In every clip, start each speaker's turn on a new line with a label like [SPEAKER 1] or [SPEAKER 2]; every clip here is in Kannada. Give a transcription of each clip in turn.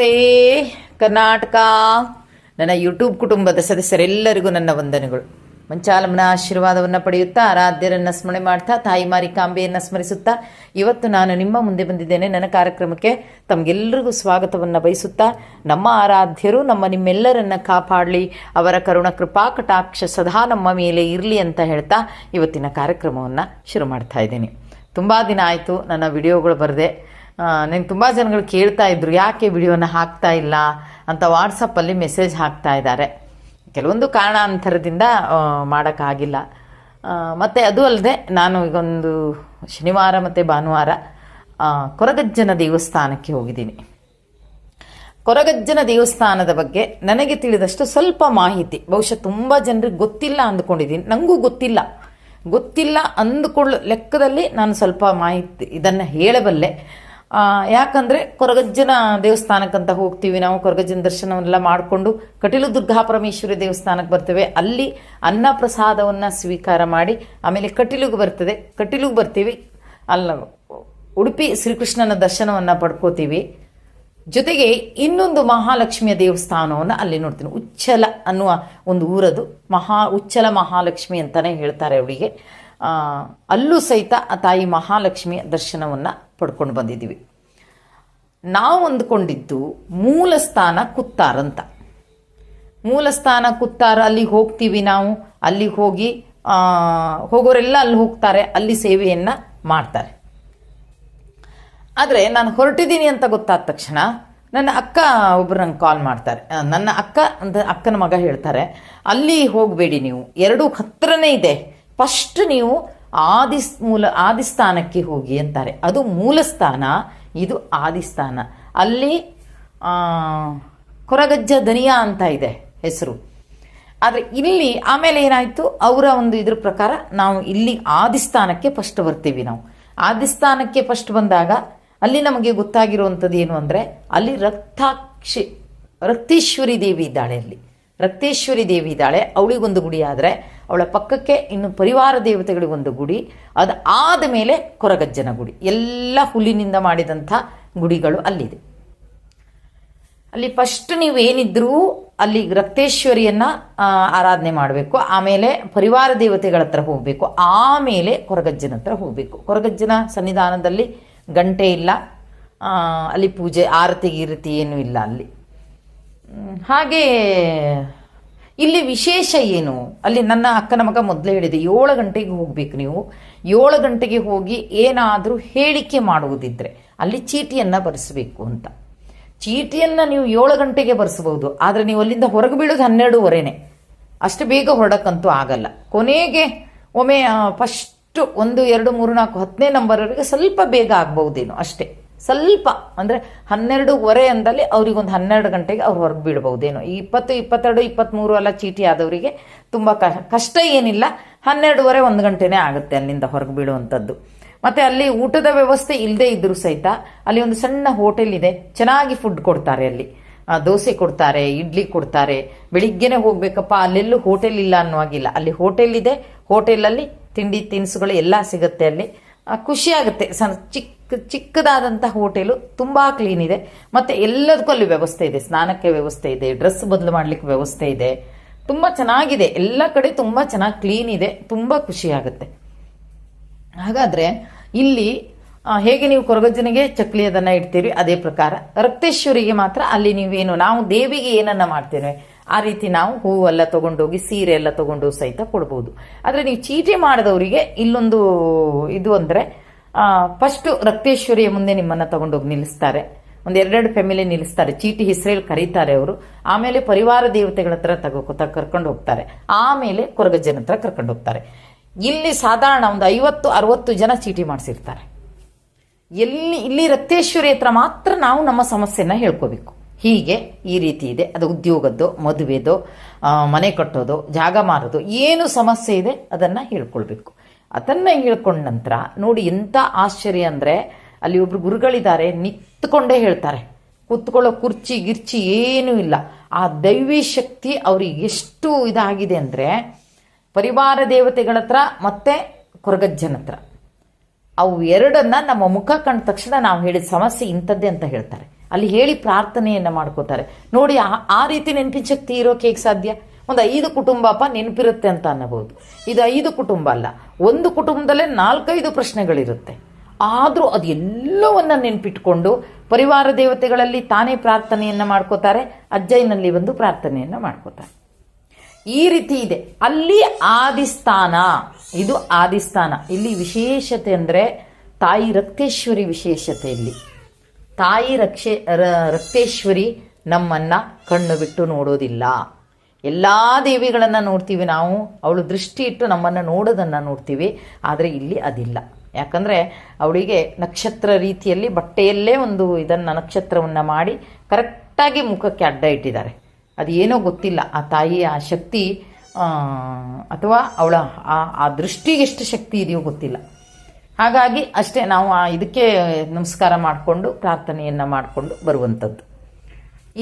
[SPEAKER 1] ನಮಸ್ತೆ. ಕರ್ನಾಟಕ. ನನ್ನ ಯೂಟ್ಯೂಬ್ ಕುಟುಂಬದ ಸದಸ್ಯರೆಲ್ಲರಿಗೂ ನನ್ನ ವಂದನೆಗಳು. ಮಂಚಾಲಮ್ಮನ ಆಶೀರ್ವಾದವನ್ನು ಪಡೆಯುತ್ತಾ, ಆರಾಧ್ಯರನ್ನು ಸ್ಮರಣೆ ಮಾಡ್ತಾ, ತಾಯಿ ಮಾರಿಕಾಂಬೆಯನ್ನು ಸ್ಮರಿಸುತ್ತಾ, ಇವತ್ತು ನಾನು ನಿಮ್ಮ ಮುಂದೆ ಬಂದಿದ್ದೇನೆ. ನನ್ನ ಕಾರ್ಯಕ್ರಮಕ್ಕೆ ತಮಗೆಲ್ಲರಿಗೂ ಸ್ವಾಗತವನ್ನು ಬಯಸುತ್ತಾ, ನಮ್ಮ ಆರಾಧ್ಯರು, ನಮ್ಮ ನಿಮ್ಮೆಲ್ಲರನ್ನ ಕಾಪಾಡಲಿ, ಅವರ ಕರುಣ ಕೃಪಾ ಕಟಾಕ್ಷ ಸದಾ ನಮ್ಮ ಮೇಲೆ ಇರಲಿ ಅಂತ ಹೇಳ್ತಾ ಇವತ್ತಿನ ಕಾರ್ಯಕ್ರಮವನ್ನು ಶುರು ಮಾಡ್ತಾ ಇದ್ದೀನಿ. ತುಂಬ ದಿನ ಆಯಿತು ನನ್ನ ವಿಡಿಯೋಗಳು ಬರದೆ. ನನಗೆ ತುಂಬ ಜನಗಳು ಕೇಳ್ತಾ ಇದ್ರು, ಯಾಕೆ ವಿಡಿಯೋನ ಹಾಕ್ತಾ ಇಲ್ಲ? ಅಂತ ವಾಟ್ಸಪ್ಪಲ್ಲಿ ಮೆಸೇಜ್ ಹಾಕ್ತಾ ಇದ್ದಾರೆ. ಕೆಲವೊಂದು ಕಾರಣಾಂತರದಿಂದ ಮಾಡೋಕ್ಕಾಗಿಲ್ಲ. ಮತ್ತು ಅದು ಅಲ್ಲದೆ ನಾನು ಈಗೊಂದು ಶನಿವಾರ ಮತ್ತು ಭಾನುವಾರ ಕೊರಗಜ್ಜನ ದೇವಸ್ಥಾನಕ್ಕೆ ಹೋಗಿದ್ದೀನಿ. ಕೊರಗಜ್ಜನ ದೇವಸ್ಥಾನದ ಬಗ್ಗೆ ನನಗೆ ತಿಳಿದಷ್ಟು ಸ್ವಲ್ಪ ಮಾಹಿತಿ. ಬಹುಶಃ ತುಂಬ ಜನರಿಗೆ ಗೊತ್ತಿಲ್ಲ ಅಂದ್ಕೊಂಡಿದ್ದೀನಿ. ನನಗೂ ಗೊತ್ತಿಲ್ಲ. ಗೊತ್ತಿಲ್ಲ ಅಂದುಕೊಳ್ಳೋ ಲೆಕ್ಕದಲ್ಲಿ ನಾನು ಸ್ವಲ್ಪ ಮಾಹಿತಿ ಇದನ್ನು ಹೇಳಬಲ್ಲೆ. ಯಾಕಂದ್ರೆ ಕೊರಗಜ್ಜನ ದೇವಸ್ಥಾನಕ್ಕಂತ ಹೋಗ್ತೀವಿ ನಾವು, ಕೊರಗಜ್ಜನ ದರ್ಶನವನ್ನೆಲ್ಲ ಮಾಡಿಕೊಂಡು ಕಟೀಲು ದುರ್ಗಾ ಪರಮೇಶ್ವರಿ ದೇವಸ್ಥಾನಕ್ಕೆ ಬರ್ತೇವೆ. ಅಲ್ಲಿ ಅನ್ನ ಪ್ರಸಾದವನ್ನು ಸ್ವೀಕಾರ ಮಾಡಿ, ಆಮೇಲೆ ಕಟೀಲುಗೆ ಬರ್ತದೆ. ಕಟೀಲುಗೆ ಬರ್ತೀವಿ, ಅಲ್ಲ, ಉಡುಪಿ ಶ್ರೀಕೃಷ್ಣನ ದರ್ಶನವನ್ನು ಪಡ್ಕೋತೀವಿ. ಜೊತೆಗೆ ಇನ್ನೊಂದು ಮಹಾಲಕ್ಷ್ಮಿಯ ದೇವಸ್ಥಾನವನ್ನು ಅಲ್ಲಿ ನೋಡ್ತೀನಿ. ಉಚ್ಚಲ ಅನ್ನುವ ಒಂದು ಊರದು. ಮಹಾ, ಉಚ್ಚಲ ಮಹಾಲಕ್ಷ್ಮಿ ಅಂತಾನೆ ಹೇಳ್ತಾರೆ ಅವಳಿಗೆ ಅಲ್ಲೂ ಸಹಿತ ತಾಯಿ ಮಹಾಲಕ್ಷ್ಮಿಯ ದರ್ಶನವನ್ನು ಪಡ್ಕೊಂಡು ಬಂದಿದ್ದೀವಿ. ನಾವು ಅಂದ್ಕೊಂಡಿದ್ದು ಮೂಲ ಸ್ಥಾನ ಕುತ್ತಾರಂತ. ಮೂಲ ಸ್ಥಾನ ಕುತ್ತಾರ ಅಲ್ಲಿಗೆ ಹೋಗ್ತೀವಿ ನಾವು. ಅಲ್ಲಿಗೆ ಹೋಗಿ ಹೋಗೋರೆಲ್ಲ ಅಲ್ಲಿ ಹೋಗ್ತಾರೆ, ಅಲ್ಲಿ ಸೇವೆಯನ್ನು ಮಾಡ್ತಾರೆ. ಆದರೆ ನಾನು ಹೊರಟಿದ್ದೀನಿ ಅಂತ ಗೊತ್ತಾದ ತಕ್ಷಣ ನನ್ನ ಅಕ್ಕ ಒಬ್ರು ನಂಗೆ ಕಾಲ್ ಮಾಡ್ತಾರೆ. ನನ್ನ ಅಕ್ಕ ಅಂತ ಅಕ್ಕನ ಮಗ ಹೇಳ್ತಾರೆ, ಅಲ್ಲಿ ಹೋಗಬೇಡಿ ನೀವು. ಎರಡೂ ಹತ್ರನೇ ಇದೆ. ಫಸ್ಟ್ ನೀವು ಆದಿ ಮೂಲ, ಆದಿಸ್ಥಾನಕ್ಕೆ ಹೋಗಿ ಅಂತಾರೆ. ಅದು ಮೂಲ ಸ್ಥಾನ ಇದು ಆದಿಸ್ಥಾನ. ಅಲ್ಲಿ ಕೊರಗಜ್ಜ ದನಿಯಾ ಅಂತ ಇದೆ ಹೆಸರು. ಆದರೆ ಇಲ್ಲಿ ಆಮೇಲೆ ಏನಾಯಿತು? ಅವರ ಒಂದು ಇದ್ರ ಪ್ರಕಾರ ನಾವು ಇಲ್ಲಿ ಆದಿಸ್ಥಾನಕ್ಕೆ ಫಸ್ಟ್ ಬರ್ತೀವಿ ನಾವು. ಆದಿಸ್ಥಾನಕ್ಕೆ ಫಸ್ಟ್ ಬಂದಾಗ ಅಲ್ಲಿ ನಮಗೆ ಗೊತ್ತಾಗಿರುವಂಥದ್ದು ಏನು ಅಂದರೆ, ಅಲ್ಲಿ ರಕ್ತಾಕ್ಷಿ, ರಕ್ತೇಶ್ವರಿ ದೇವಿ ಇದ್ದಾಳೆ ಅಲ್ಲಿ. ರಕ್ತೇಶ್ವರಿ ದೇವಿ ಇದ್ದಾಳೆ. ಅವಳಿಗೊಂದು ಗುಡಿ ಆದರೆ ಅವಳ ಪಕ್ಕಕ್ಕೆ ಇನ್ನು ಪರಿವಾರ ದೇವತೆಗಳಿಗೊಂದು ಗುಡಿ, ಅದು ಆದ ಮೇಲೆ ಕೊರಗಜ್ಜನ ಗುಡಿ. ಎಲ್ಲ ಹುಲ್ಲಿನಿಂದ ಮಾಡಿದಂಥ ಗುಡಿಗಳು ಅಲ್ಲಿದೆ. ಅಲ್ಲಿ ಫಸ್ಟ್ ನೀವು ಏನಿದ್ರೂ ಅಲ್ಲಿ ರಕ್ತೇಶ್ವರಿಯನ್ನು ಆರಾಧನೆ ಮಾಡಬೇಕು. ಆಮೇಲೆ ಪರಿವಾರ ದೇವತೆಗಳ ಹತ್ರ ಹೋಗಬೇಕು. ಆಮೇಲೆ ಕೊರಗಜ್ಜನ ಹತ್ರ ಹೋಗಬೇಕು. ಕೊರಗಜ್ಜನ ಸನ್ನಿಧಾನದಲ್ಲಿ ಗಂಟೆ ಇಲ್ಲ. ಅಲ್ಲಿ ಪೂಜೆ ಆರತಿ ಗೀರತಿ ಏನೂ ಇಲ್ಲ ಅಲ್ಲಿ. ಹಾಗೆ ಇಲ್ಲಿ ವಿಶೇಷ ಏನು? ಅಲ್ಲಿ ನನ್ನ ಅಕ್ಕನ ಮಗ ಮೊದಲೇ ಹೇಳಿದೆ, ಏಳು ಗಂಟೆಗೆ ಹೋಗ್ಬೇಕು ನೀವು. ಏಳು ಗಂಟೆಗೆ ಹೋಗಿ ಏನಾದರೂ ಹೇಳಿಕೆ ಮಾಡುವುದಿದ್ರೆ ಅಲ್ಲಿ ಚೀಟಿಯನ್ನು ಬರೆಸಬೇಕು ಅಂತ. ಚೀಟಿಯನ್ನು ನೀವು ಏಳು ಗಂಟೆಗೆ ಬರೆಸಬಹುದು ಆದರೆ ನೀವು ಅಲ್ಲಿಂದ ಹೊರಗೆ ಬೀಳೋದು ಹನ್ನೆರಡೂವರೆನೆ. ಅಷ್ಟು ಬೇಗ ಹೊರಡಕ್ಕಂತೂ ಆಗಲ್ಲ. ಕೊನೆಗೆ ಒಮ್ಮೆ ಫಸ್ಟ್ ಒಂದು, ಎರಡು, ಮೂರು, ನಾಲ್ಕು, ಹತ್ತನೇ ನಂಬರ್ವರೆಗೆ ಸ್ವಲ್ಪ ಬೇಗ ಆಗ್ಬಹುದೇನೋ, ಅಷ್ಟೇ. ಸ್ವಲ್ಪ, ಅಂದರೆ ಹನ್ನೆರಡೂವರೆ ಅಂದಲ್ಲಿ ಅವ್ರಿಗೊಂದು ಹನ್ನೆರಡು ಗಂಟೆಗೆ ಅವ್ರು ಹೊರಗೆ ಬಿಡ್ಬೋದೇನೋ ಈ ಇಪ್ಪತ್ತು, ಇಪ್ಪತ್ತೆರಡು ಇಪ್ಪತ್ತ್ಮೂರು ಎಲ್ಲ ಚೀಟಿ ಆದವರಿಗೆ ತುಂಬ ಕಷ್ಟ ಏನಿಲ್ಲ. ಹನ್ನೆರಡೂವರೆ ಒಂದು ಗಂಟೆನೇ ಆಗುತ್ತೆ ಅಲ್ಲಿಂದ ಹೊರಗೆ ಬೀಳುವಂಥದ್ದು. ಮತ್ತೆ ಅಲ್ಲಿ ಊಟದ ವ್ಯವಸ್ಥೆ ಇಲ್ಲದೆ ಇದ್ದರೂ ಸಹಿತ ಅಲ್ಲಿ ಒಂದು ಸಣ್ಣ ಹೋಟೆಲ್ ಇದೆ. ಚೆನ್ನಾಗಿ ಫುಡ್ ಕೊಡ್ತಾರೆ ಅಲ್ಲಿ. ದೋಸೆ ಕೊಡ್ತಾರೆ, ಇಡ್ಲಿ ಕೊಡ್ತಾರೆ. ಬೆಳಿಗ್ಗೆನೆ ಹೋಗ್ಬೇಕಪ್ಪ, ಅಲ್ಲೆಲ್ಲೂ ಹೋಟೆಲ್ ಇಲ್ಲ ಅನ್ನುವಾಗಿಲ್ಲ. ಅಲ್ಲಿ ಹೋಟೆಲ್ ಇದೆ. ಹೋಟೆಲಲ್ಲಿ ತಿಂಡಿ ತಿನಿಸುಗಳು ಎಲ್ಲ ಸಿಗುತ್ತೆ ಅಲ್ಲಿ. ಆ, ಖುಷಿ ಆಗುತ್ತೆ ಸಣ್ಣ ಚಿಕ್ಕ ಚಿಕ್ಕದಾದಂಥ ಹೋಟೆಲು ತುಂಬ ಕ್ಲೀನ್ ಇದೆ. ಮತ್ತು ಎಲ್ಲದಕ್ಕೂ ಅಲ್ಲಿ ವ್ಯವಸ್ಥೆ ಇದೆ. ಸ್ನಾನಕ್ಕೆ ವ್ಯವಸ್ಥೆ ಇದೆ. ಡ್ರೆಸ್ ಬದಲು ಮಾಡ್ಲಿಕ್ಕೆ ವ್ಯವಸ್ಥೆ ಇದೆ. ತುಂಬ ಚೆನ್ನಾಗಿದೆ. ಎಲ್ಲ ಕಡೆ ತುಂಬ ಚೆನ್ನಾಗಿ ಕ್ಲೀನ್ ಇದೆ. ತುಂಬ ಖುಷಿಯಾಗುತ್ತೆ. ಹಾಗಾದ್ರೆ ಇಲ್ಲಿ ಹೇಗೆ ನೀವು ಕೊರಗಜ್ಜನಿಗೆ ಚಕ್ಲಿ ಅದನ್ನು ಇಡ್ತೀರಿ? ಅದೇ ಪ್ರಕಾರ ರಕ್ತೇಶ್ವರಿಗೆ ಮಾತ್ರ ಅಲ್ಲಿ ನೀವೇನು ನಾವು ದೇವಿಗೆ ಏನನ್ನ ಮಾಡ್ತೇವೆ? ಆ ರೀತಿ ನಾವು ಹೂವೆಲ್ಲ ತಗೊಂಡೋಗಿ ಸೀರೆ ಎಲ್ಲ ತಗೊಂಡು ಸಹಿತ ಕೊಡ್ಬೋದು. ಆದರೆ ನೀವು ಚೀಟಿ ಮಾಡಿದವರಿಗೆ ಇಲ್ಲೊಂದು ಇದು ಅಂದ್ರೆ ಫಸ್ಟ್ ರಕ್ತೇಶ್ವರಿಯ ಮುಂದೆ ನಿಮ್ಮನ್ನ ತಗೊಂಡೋಗಿ ನಿಲ್ಲಿಸ್ತಾರೆ. ಒಂದು ಎರಡೆರಡು ಫ್ಯಾಮಿಲಿ ನಿಲ್ಲಿಸ್ತಾರೆ. ಚೀಟಿ ಹೆಸರಲ್ಲಿ ಕರೀತಾರೆ ಅವರು. ಆಮೇಲೆ ಪರಿವಾರ ದೇವತೆಗಳ ಹತ್ರ ತಗೋ ಕರ್ಕೊಂಡು ಹೋಗ್ತಾರೆ. ಆಮೇಲೆ ಕೊರಗಜ್ಜನ ಹತ್ರ ಕರ್ಕೊಂಡು ಹೋಗ್ತಾರೆ. ಇಲ್ಲಿ ಸಾಧಾರಣ ಒಂದು ಐವತ್ತು, ಅರವತ್ತು ಜನ ಚೀಟಿ ಮಾಡಿಸಿರ್ತಾರೆ. ಎಲ್ಲಿ, ಇಲ್ಲಿ ರಕ್ತೇಶ್ವರಿ ಹತ್ರ ಮಾತ್ರ ನಾವು ನಮ್ಮ ಸಮಸ್ಯೆನ ಹೇಳ್ಕೋಬೇಕು. ಹೀಗೆ ಈ ರೀತಿ ಇದೆ. ಅದು ಉದ್ಯೋಗದ್ದು, ಮದುವೆದು ಮನೆ ಕಟ್ಟೋದು, ಜಾಗ ಮಾರೋದು, ಏನು ಸಮಸ್ಯೆ ಇದೆ ಅದನ್ನ ಹೇಳ್ಕೊಳ್ಬೇಕು. ಅದನ್ನು ಹೇಳ್ಕೊಂಡ ನಂತರ ನೋಡಿ ಎಂಥ ಆಶ್ಚರ್ಯ ಅಂದ್ರೆ ಅಲ್ಲಿ ಒಬ್ರು ಗುರುಗಳಿದ್ದಾರೆ, ನಿಂತ್ಕೊಂಡೇ ಹೇಳ್ತಾರೆ. ಕೂತ್ಕೊಳ್ಳೋ ಕುರ್ಚಿ, ಗಿರ್ಚಿ ಏನೂ ಇಲ್ಲ. ಆ ದೈವಿ ಶಕ್ತಿ ಅವ್ರಿಗೆ ಎಷ್ಟು ಇದಾಗಿದೆ ಅಂದ್ರೆ ಪರಿವಾರ ದೇವತೆಗಳ ಹತ್ರ ಮತ್ತೆ ಕೊರಗಜ್ಜನ ಹತ್ರ. ಅವು ಎರಡನ್ನ ನಮ್ಮ ಮುಖ ಕಂಡ ತಕ್ಷಣ ನಾವು ಹೇಳಿದ ಸಮಸ್ಯೆ ಇಂಥದ್ದೇ ಅಂತ ಹೇಳ್ತಾರೆ. ಅಲ್ಲಿ ಹೇಳಿ ಪ್ರಾರ್ಥನೆಯನ್ನು ಮಾಡ್ಕೋತಾರೆ. ನೋಡಿ, ಆ- ರೀತಿ ನೆನಪಿನ ಶಕ್ತಿ ಇರೋಕೆ ಹೇಗೆ ಸಾಧ್ಯ? ಒಂದು ಐದು ಕುಟುಂಬಪ್ಪ ನೆನಪಿರುತ್ತೆ ಅಂತ ಅನ್ನಬಹುದು. ಇದು ಐದು ಕುಟುಂಬ ಅಲ್ಲ. ಒಂದು ಕುಟುಂಬದಲ್ಲೇ ನಾಲ್ಕೈದು ಪ್ರಶ್ನೆಗಳಿರುತ್ತೆ. ಆದರೂ ಅದು ಎಲ್ಲವನ್ನ ನೆನಪಿಟ್ಕೊಂಡು ಪರಿವಾರ ದೇವತೆಗಳಲ್ಲಿ ತಾನೇ ಪ್ರಾರ್ಥನೆಯನ್ನು ಮಾಡ್ಕೋತಾರೆ, ಅಜ್ಜಯ್ಯನಲ್ಲಿ ಒಂದು ಪ್ರಾರ್ಥನೆಯನ್ನು ಮಾಡ್ಕೋತಾರೆ. ಈ ರೀತಿ ಇದೆ. ಅಲ್ಲಿ ಆದಿಸ್ಥಾನ, ಇದು ಆದಿಸ್ಥಾನ. ಇಲ್ಲಿ ವಿಶೇಷತೆ ಅಂದರೆ ತಾಯಿ ರಕ್ತೇಶ್ವರಿ ವಿಶೇಷತೆ ಇಲ್ಲಿ. ತಾಯಿ ರಕ್ಷೆ ರಕ್ತೇಶ್ವರಿ ನಮ್ಮನ್ನ ಕಣ್ಣು ಬಿಟ್ಟು ನೋಡೋದಿಲ್ಲ. ಎಲ್ಲ ದೇವಿಗಳನ್ನು ನೋಡ್ತೀವಿ ನಾವು, ಅವಳು ದೃಷ್ಟಿ ಇಟ್ಟು ನಮ್ಮನ್ನು ನೋಡೋದನ್ನು ನೋಡ್ತೀವಿ, ಆದರೆ ಇಲ್ಲಿ ಅದಿಲ್ಲ. ಯಾಕಂದರೆ ಅವಳಿಗೆ ನಕ್ಷತ್ರ ರೀತಿಯಲ್ಲಿ ಬಟ್ಟೆಯಲ್ಲೇ ಒಂದು ಇದನ್ನು, ನಕ್ಷತ್ರವನ್ನು ಮಾಡಿ ಕರೆಕ್ಟಾಗಿ ಮುಖಕ್ಕೆ ಅಡ್ಡ ಇಟ್ಟಿದ್ದಾರೆ. ಅದೇನೋ ಗೊತ್ತಿಲ್ಲ, ಆ ತಾಯಿಯ ಆ ಶಕ್ತಿ ಅಥವಾ ಅವಳ ಆ ಆ ದೃಷ್ಟಿಗೆ ಎಷ್ಟು ಶಕ್ತಿ ಇದೆಯೋ ಗೊತ್ತಿಲ್ಲ. ಹಾಗಾಗಿ ಅಷ್ಟೇ ನಾವು ಇದಕ್ಕೆ ನಮಸ್ಕಾರ ಮಾಡಿಕೊಂಡು ಪ್ರಾರ್ಥನೆಯನ್ನು ಮಾಡಿಕೊಂಡು ಬರುವಂಥದ್ದು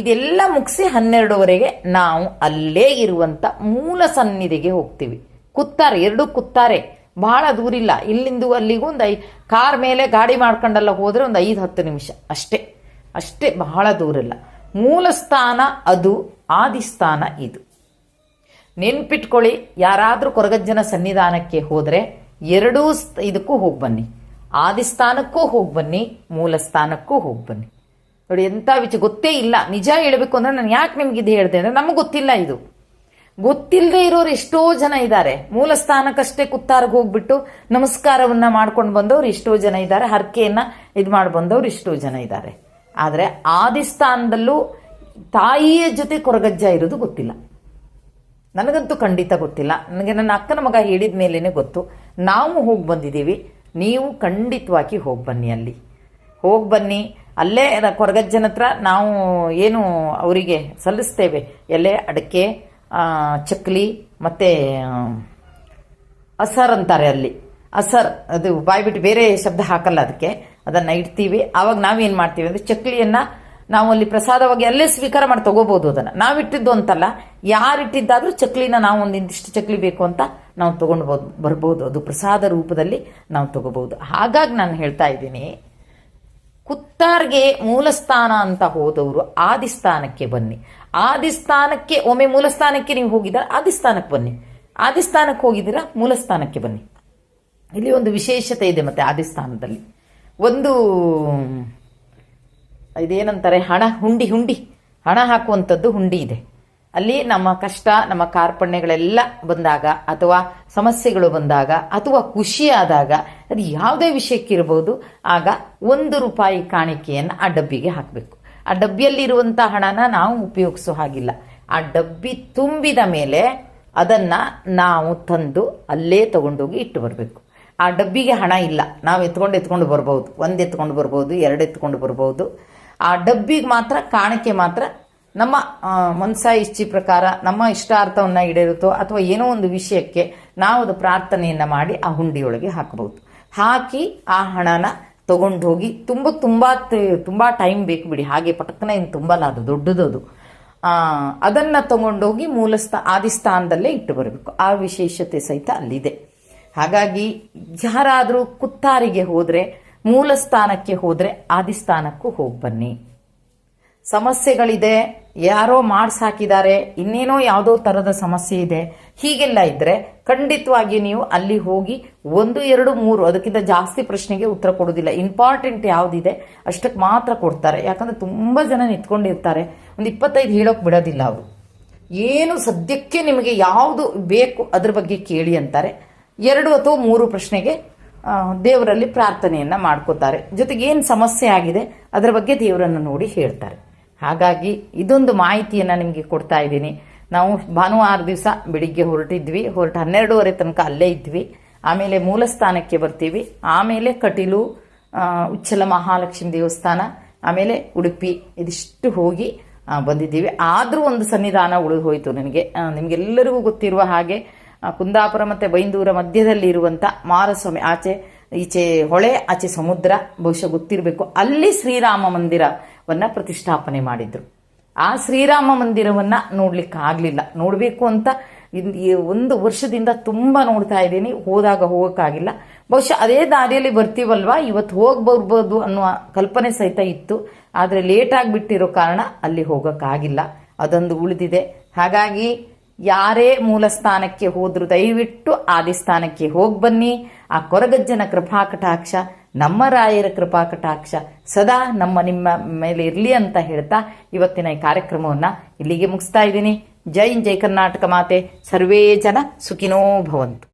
[SPEAKER 1] ಇದೆಲ್ಲ ಮುಗಿಸಿ ಹನ್ನೆರಡುವರೆಗೆ ನಾವು ಅಲ್ಲೇ ಇರುವಂಥ ಮೂಲ ಸನ್ನಿಧಿಗೆ ಹೋಗ್ತೀವಿ. ಕುತ್ತಾರೆ, ಎರಡು ಕುತ್ತಾರೆ. ಬಹಳ ದೂರಿಲ್ಲ ಇಲ್ಲಿಂದ ಅಲ್ಲಿಗೂ ಒಂದು ಐ ಕಾರ್ ಮೇಲೆ ಗಾಡಿ ಮಾಡ್ಕೊಂಡೆಲ್ಲ ಹೋದರೆ ಒಂದು ಐದು, ಹತ್ತು ನಿಮಿಷ. ಅಷ್ಟೇ. ಅಷ್ಟೇ ಬಹಳ ದೂರಿಲ್ಲ ಮೂಲ ಸ್ಥಾನ ಅದು ಆದಿಸ್ಥಾನ ಇದು. ನೆನ್ಪಿಟ್ಕೊಳ್ಳಿ, ಯಾರಾದರೂ ಕೊರಗಜ್ಜನ ಸನ್ನಿಧಾನಕ್ಕೆ ಹೋದರೆ ಎರಡೂ ಇದಕ್ಕೂ ಹೋಗಿ ಬನ್ನಿ. ಆದಿಸ್ಥಾನಕ್ಕೂ ಹೋಗಿ ಬನ್ನಿ ಮೂಲ ಸ್ಥಾನಕ್ಕೂ ಹೋಗಿ ಬನ್ನಿ. ನೋಡಿ ಎಂಥ ವಿಚ ಗೊತ್ತೇ ಇಲ್ಲ. ನಿಜ ಹೇಳಬೇಕು ಅಂದ್ರೆ ನಾನು ಯಾಕೆ ನಿಮ್ಗೆ ಇದು ಹೇಳಿದೆ ಅಂದರೆ ನಮಗೆ ಗೊತ್ತಿಲ್ಲ ಇದು. ಗೊತ್ತಿಲ್ಲದೆ ಇರೋರು ಎಷ್ಟೋ ಜನ ಇದ್ದಾರೆ. ಮೂಲ ಸ್ಥಾನಕ್ಕಷ್ಟೇ ಕುತ್ತಾರ್ಗೆ ಹೋಗ್ಬಿಟ್ಟು ನಮಸ್ಕಾರವನ್ನ ಮಾಡ್ಕೊಂಡು ಬಂದವರು ಎಷ್ಟೋ ಜನ ಇದ್ದಾರೆ. ಹರಕೆಯನ್ನ ಇದು ಮಾಡಿ ಬಂದವರು ಎಷ್ಟೋ ಜನ ಇದ್ದಾರೆ. ಆದರೆ ಆದಿಸ್ಥಾನದಲ್ಲೂ ತಾಯಿಯ ಜೊತೆ ಕೊರಗಜ್ಜ ಇರೋದು ಗೊತ್ತಿಲ್ಲ. ನನಗಂತೂ ಖಂಡಿತ ಗೊತ್ತಿಲ್ಲ. ನನಗೆ ನನ್ನ ಅಕ್ಕನ ಮಗ ಹೇಳಿದ ಮೇಲೇ ಗೊತ್ತು. ನಾವು ಹೋಗಿ ಬಂದಿದ್ದೀವಿ, ನೀವು ಖಂಡಿತವಾಗಿ ಹೋಗಿ ಬನ್ನಿ ಅಲ್ಲಿ. ಹೋಗಿ ಬನ್ನಿ, ಅಲ್ಲೇ ಕೊರಗಜ್ಜನ ಹತ್ರ ನಾವು ಏನು ಅವರಿಗೆ ಸಲ್ಲಿಸ್ತೇವೆ. ಎಲೆ, ಅಡಕೆ ಚಕ್ಲಿ, ಮತ್ತು ಅಸರ್ ಅಂತಾರೆ ಅಲ್ಲಿ. ಅಸರ್, ಅದು ಬಾಯ್ಬಿಟ್ಟು ಬೇರೆ ಶಬ್ದ ಹಾಕಲ್ಲ ಅದಕ್ಕೆ. ಅದನ್ನು ಇಡ್ತೀವಿ. ಆವಾಗ ನಾವೇನು ಮಾಡ್ತೀವಿ ಅಂದರೆ ಚಕ್ಲಿಯನ್ನು ನಾವು ಅಲ್ಲಿ ಪ್ರಸಾದವಾಗಿ ಅಲ್ಲೇ ಸ್ವೀಕಾರ ಮಾಡಿ ತಗೋಬಹುದು ಅದನ್ನು. ನಾವಿಟ್ಟಿದ್ದು ಅಂತಲ್ಲ, ಯಾರಿಟ್ಟಿದ್ದಾದರೂ ಚಕ್ಲಿನ ನಾವು ಒಂದಿಷ್ಟು ಚಕ್ಲಿ ಬೇಕು ಅಂತ ನಾವು ತೊಗೊಂಡ್ಬೋದು, ಬರ್ಬೋದು. ಅದು ಪ್ರಸಾದ ರೂಪದಲ್ಲಿ ನಾವು ತಗೋಬಹುದು ಹಾಗಾಗಿ ನಾನು ಹೇಳ್ತಾ ಇದ್ದೀನಿ, ಕುತ್ತಾರ್ಗೆ ಮೂಲಸ್ಥಾನ ಅಂತ ಹೋದವರು ಆದಿಸ್ಥಾನಕ್ಕೆ ಬನ್ನಿ. ಆದಿಸ್ಥಾನಕ್ಕೆ, ಒಮ್ಮೆ ಮೂಲಸ್ಥಾನಕ್ಕೆ ನೀವು ಹೋಗಿದ್ದೀರ, ಆದಿಸ್ಥಾನಕ್ಕೆ ಬನ್ನಿ. ಆದಿಸ್ಥಾನಕ್ಕೆ ಹೋಗಿದ್ದೀರಾ, ಮೂಲಸ್ಥಾನಕ್ಕೆ ಬನ್ನಿ. ಇಲ್ಲಿ ಒಂದು ವಿಶೇಷತೆ ಇದೆ ಮತ್ತೆ ಆದಿಸ್ಥಾನದಲ್ಲಿ. ಒಂದು ಇದೇನಂತಾರೆ ಹಣ ಹುಂಡಿ ಹುಂಡಿ. ಹಣ ಹಾಕುವಂಥದ್ದು ಹುಂಡಿ ಇದೆ. ಅಲ್ಲಿ ನಮ್ಮ ಕಷ್ಟ, ನಮ್ಮ ಕಾರ್ಪಣ್ಯಗಳೆಲ್ಲ ಬಂದಾಗ ಅಥವಾ ಸಮಸ್ಯೆಗಳು ಬಂದಾಗ ಅಥವಾ ಖುಷಿಯಾದಾಗ ಅದು ಯಾವುದೇ ವಿಷಯಕ್ಕಿರಬಹುದು ಆಗ ಒಂದು ರೂಪಾಯಿ ಕಾಣಿಕೆಯನ್ನು ಆ ಡಬ್ಬಿಗೆ ಹಾಕಬೇಕು. ಆ ಡಬ್ಬಿಯಲ್ಲಿರುವಂಥ ಹಣನ ನಾವು ಉಪಯೋಗಿಸೋ ಹಾಗಿಲ್ಲ. ಆ ಡಬ್ಬಿ ತುಂಬಿದ ಮೇಲೆ ಅದನ್ನ ನಾವು ತಂದು ಅಲ್ಲೇ ತಗೊಂಡೋಗಿ ಇಟ್ಟು ಬರಬೇಕು. ಆ ಡಬ್ಬಿಗೆ ಹಣ ಇಲ್ಲ. ನಾವು ಎತ್ಕೊಂಡು ಎತ್ಕೊಂಡು ಬರ್ಬೋದು. ಒಂದು ಎತ್ಕೊಂಡು ಬರ್ಬೋದು, ಎರಡು ಎತ್ಕೊಂಡು ಬರ್ಬೋದು. ಆ ಡಬ್ಬಿಗೆ ಮಾತ್ರ, ಕಾಣಿಕೆ ಮಾತ್ರ ನಮ್ಮ ಮನಸ ಇಚ್ಛೆ ಪ್ರಕಾರ ನಮ್ಮ ಇಷ್ಟಾರ್ಥವನ್ನು ಈಡೇರುತ್ತೋ ಅಥವಾ ಏನೋ ಒಂದು ವಿಷಯಕ್ಕೆ ನಾವು ಅದು ಪ್ರಾರ್ಥನೆಯನ್ನು ಮಾಡಿ ಆ ಹುಂಡಿಯೊಳಗೆ ಹಾಕಬಹುದು ಹಾಕಿ ಆ ಹಣನ ತಗೊಂಡು ಹೋಗಿ ತುಂಬ ತುಂಬ ತುಂಬ ಟೈಮ್ ಬೇಕು ಬಿಡಿ. ಹಾಗೆ ಪಟಕ್ಕನ ಏನು ತುಂಬಲ್ಲ, ಅದು ದೊಡ್ಡದದು. ಅದನ್ನ ತಗೊಂಡೋಗಿ ಮೂಲಸ್ಥ, ಆದಿಸ್ಥಾನದಲ್ಲೇ ಇಟ್ಟು ಬರಬೇಕು. ಆ ವಿಶೇಷತೆ ಸಹಿತ ಅಲ್ಲಿದೆ. ಹಾಗಾಗಿ, ಯಾರಾದರೂ ಕುತ್ತಾರಿಗೆ ಹೋದ್ರೆ ಮೂಲ ಸ್ಥಾನಕ್ಕೆ ಹೋದ್ರೆ ಆದಿಸ್ಥಾನಕ್ಕೂ ಹೋಗಿ ಬನ್ನಿ ಸಮಸ್ಯೆಗಳಿದೆ, ಯಾರೋ ಮಾಡ್ಸ್ ಹಾಕಿದ್ದಾರೆ ಇನ್ನೇನೋ ಯಾವುದೋ ಥರದ ಸಮಸ್ಯೆ ಇದೆ, ಹೀಗೆಲ್ಲ ಇದ್ದರೆ ಖಂಡಿತವಾಗಿ ನೀವು ಅಲ್ಲಿ ಹೋಗಿ ಒಂದು, ಎರಡು, ಮೂರು, ಅದಕ್ಕಿಂತ ಜಾಸ್ತಿ ಪ್ರಶ್ನೆಗೆ ಉತ್ತರ ಕೊಡೋದಿಲ್ಲ ಇಂಪಾರ್ಟೆಂಟ್ ಯಾವುದಿದೆ, ಅಷ್ಟಕ್ಕೆ ಮಾತ್ರ ಕೊಡ್ತಾರೆ. ಯಾಕಂದ್ರೆ ತುಂಬ ಜನ ನಿಂತ್ಕೊಂಡಿರ್ತಾರೆ. ಒಂದು ಇಪ್ಪತ್ತೈದು ಹೇಳೋಕೆ ಬಿಡೋದಿಲ್ಲ ಅವರು. ಏನು ಸದ್ಯಕ್ಕೆ ನಿಮಗೆ ಯಾವುದು ಬೇಕು ಅದ್ರ ಬಗ್ಗೆ ಕೇಳಿ ಅಂತಾರೆ. ಎರಡು ಅಥವಾ ಮೂರು ಪ್ರಶ್ನೆಗೆ ದೇವರಲ್ಲಿ ಪ್ರಾರ್ಥನೆಯನ್ನ ಮಾಡ್ಕೋತಾರೆ. ಜೊತೆಗೆ ಏನು ಸಮಸ್ಯೆ ಆಗಿದೆ, ಅದರ ಬಗ್ಗೆ ದೇವರನ್ನು ನೋಡಿ ಹೇಳ್ತಾರೆ. ಹಾಗಾಗಿ ಇದೊಂದು ಮಾಹಿತಿಯನ್ನು ನಿಮಗೆ ಕೊಡ್ತಾ ಇದ್ದೀನಿ. ನಾವು ಭಾನುವಾರ ದಿವಸ ಬೆಳಿಗ್ಗೆ ಹೊರಟಿದ್ವಿ. ಹೊರಟು ಹನ್ನೆರಡೂವರೆ ತನಕ ಅಲ್ಲೇ ಇದ್ವಿ. ಆಮೇಲೆ ಮೂಲಸ್ಥಾನಕ್ಕೆ ಬರ್ತೀವಿ. ಆಮೇಲೆ ಕಟೀಲು ಉಚ್ಚಲ ಮಹಾಲಕ್ಷ್ಮಿ ದೇವಸ್ಥಾನ, ಆಮೇಲೆ ಉಡುಪಿ, ಇದಿಷ್ಟು ಹೋಗಿ ಬಂದಿದ್ದೀವಿ. ಆದರೂ ಒಂದು ಸನ್ನಿಧಾನ ಉಳಿದು ಹೋಯಿತು ನನಗೆ ನಿಮಗೆಲ್ಲರಿಗೂ ಗೊತ್ತಿರುವ ಹಾಗೆ ಕುಂದಾಪುರ ಮತ್ತು ಬೈಂದೂರ ಮಧ್ಯದಲ್ಲಿ ಇರುವಂಥ ಮಾರಸ್ವಾಮಿ ಆಚೆ, ಈಚೆ ಹೊಳೆ, ಆಚೆ ಸಮುದ್ರ, ಬಹುಶಃ ಗೊತ್ತಿರಬೇಕು. ಅಲ್ಲಿ ಶ್ರೀರಾಮ ಮಂದಿರವನ್ನು ಪ್ರತಿಷ್ಠಾಪನೆ ಮಾಡಿದ್ರು. ಆ ಶ್ರೀರಾಮ ಮಂದಿರವನ್ನು ನೋಡ್ಲಿಕ್ಕೆ ಆಗ್ಲಿಲ್ಲ. ನೋಡಬೇಕು ಅಂತ ಒಂದು ವರ್ಷದಿಂದ ತುಂಬ ನೋಡ್ತಾ ಇದ್ದೀನಿ. ಹೋದಾಗ ಹೋಗೋಕ್ಕಾಗಿಲ್ಲ. ಬಹುಶಃ ಅದೇ ದಾರಿಯಲ್ಲಿ ಬರ್ತೀವಲ್ವಾ? ಇವತ್ತು ಹೋಗಿ ಬರ್ಬೋದು ಅನ್ನುವ ಕಲ್ಪನೆ ಸಹಿತ ಇತ್ತು. ಆದರೆ ಲೇಟ್ ಆಗಿಬಿಟ್ಟಿರೋ ಕಾರಣ ಅಲ್ಲಿ ಹೋಗೋಕ್ಕಾಗಿಲ್ಲ. ಅದೊಂದು ಉಳಿದಿದೆ. ಹಾಗಾಗಿ ಯಾರೇ ಮೂಲ ಸ್ಥಾನಕ್ಕೆ ಹೋದ್ರು ದಯವಿಟ್ಟು ಆದಿಸ್ಥಾನಕ್ಕೆ ಹೋಗಿ ಬನ್ನಿ. ಆ ಕೊರಗಜ್ಜನ ಕೃಪಾ ಕಟಾಕ್ಷ ನಮ್ಮ ರಾಯರ ಕೃಪಾ ಕಟಾಕ್ಷ ಸದಾ ನಮ್ಮ ನಿಮ್ಮ ಮೇಲೆ ಇರಲಿ ಅಂತ ಹೇಳ್ತಾ ಇವತ್ತಿನ ಈ ಕಾರ್ಯಕ್ರಮವನ್ನು ಇಲ್ಲಿಗೆ ಮುಗಿಸ್ತಾ ಇದ್ದೀನಿ. ಜೈ ಜೈ ಕರ್ನಾಟಕ ಮಾತೆ. ಸರ್ವೇ ಜನ ಸುಖಿನೋ ಭವಂತು.